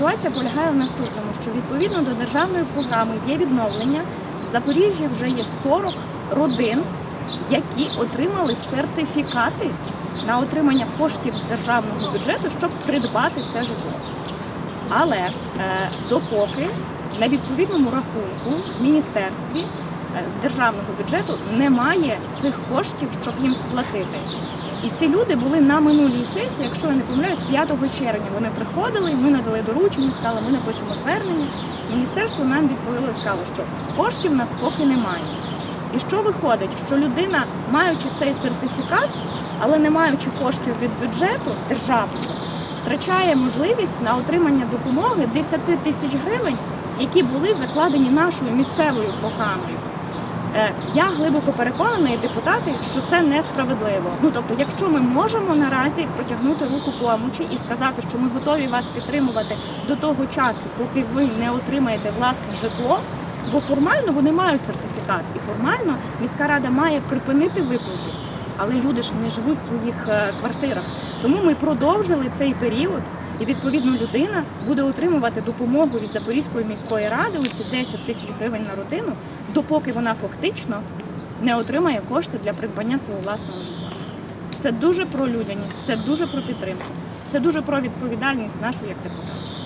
Ситуація полягає в наступному, що відповідно до державної програми є відновлення. В Запоріжжі вже є 40 родин, які отримали сертифікати на отримання коштів з державного бюджету, щоб придбати це житло. Але е, допоки на відповідному рахунку в міністерстві е, з державного бюджету немає цих коштів, щоб їм сплатити. І ці люди були на минулій сесії, якщо я не помиляюсь, 5 червня вони приходили, ми надали доручення, сказали, ми напишемо звернення. Міністерство нам відповіло і сказало, що коштів нас поки немає. І що виходить, що людина, маючи цей сертифікат, але не маючи коштів від бюджету державного, втрачає можливість на отримання допомоги 10 тисяч гривень, які були закладені нашою місцевою програмою. Е, Я глибоко переконана, і депутати, що це несправедливо. Ну тобто, якщо ми можемо наразі протягнути руку помочі і сказати, що ми готові вас підтримувати до того часу, поки ви не отримаєте власне житло, бо формально вони мають сертифікат, і формально міська рада має припинити виплати. Але люди ж не живуть в своїх е, квартирах. Тому ми продовжили цей період, і відповідно людина буде отримувати допомогу від Запорізької міської ради, у ці 10 тисяч гривень на родину, допоки вона фактично не отримає кошти для придбання свого власного житла. Це дуже про людяність, це дуже про підтримку, це дуже про відповідальність нашу як депутатів.